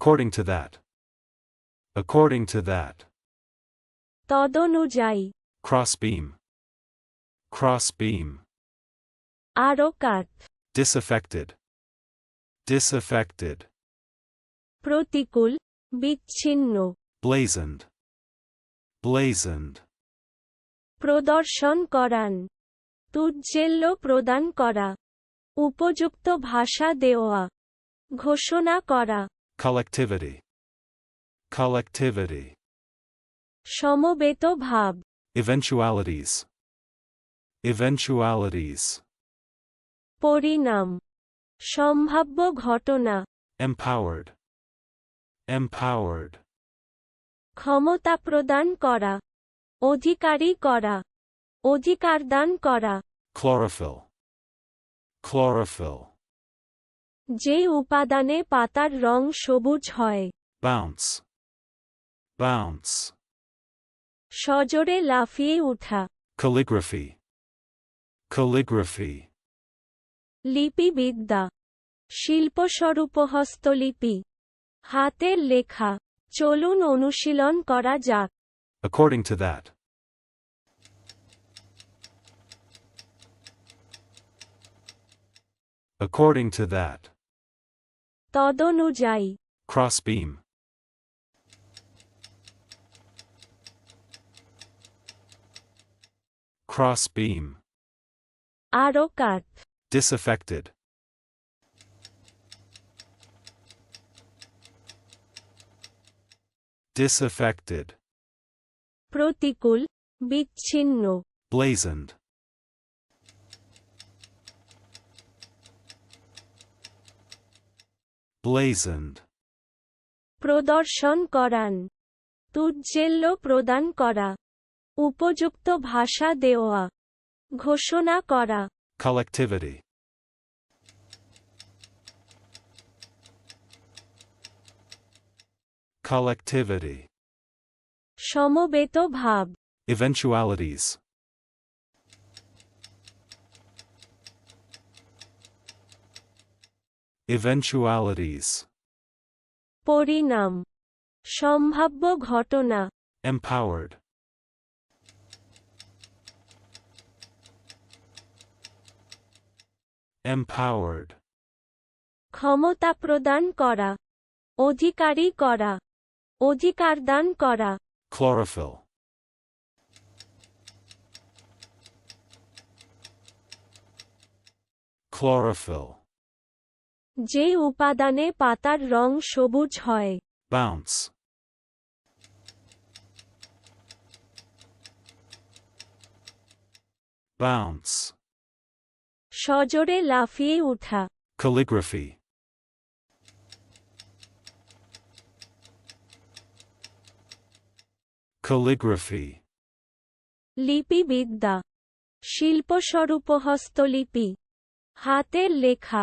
According to that. According to that. তদনুযায়ী Crossbeam. Crossbeam. আরও কাত Disaffected. Disaffected. প্রতিকূল বিচ্ছিন্ন Blazoned. Blazoned. প্রদর্শন করান তুজ্জেল্য প্রদান করা উপযুক্ত ভাষা দেওয়া ঘোষণা করা Collectivity. Collectivity. সমবেত ভাব Eventualities. Eventualities. পরিণাম সম্ভাব্য ঘটনা Empowered. Empowered. ক্ষমতা প্রদান করা অধিকারী করা অধিকার দান করা Chlorophyll. Chlorophyll. যে উপাদানে পাতার রং সবুজ হয়। বাউন্স বাউন্স সজোরে লাফিয়ে উঠা। কলিগ্রাফি কলিগ্রাফি লিপিবিদ্যা। শিল্পস্বরূপ হস্তলিপি হাতের লেখা। চলুন অনুশীলন করা যাক। According to that according to that তদনুযায়ী Crossbeam. Crossbeam. আরও কাত Disaffected. Disaffected. প্রতিকূল বিচ্ছিন্ন Blazoned. Blazoned. প্রদর্শন করান তুজ্জেল্য প্রদান করা উপযুক্ত ভাষা দেওয়া ঘোষণা করা Collectivity. Collectivity. সমবেত ভাব Eventualities. Eventualities. পরিণাম সম্ভাব্য ঘটনা Empowered. Empowered. ক্ষমতা প্রদান করা অধিকারী করা অধিকার দান করা Chlorophyll. Chlorophyll. যে উপাদানে পাতার রং সবুজ হয় Bounce. Bounce. সজোরে লাফিয়ে উঠা Calligraphy. Calligraphy. লিপিবিদ্যা শিল্পস্বরূপ হস্তলিপি হাতের লেখা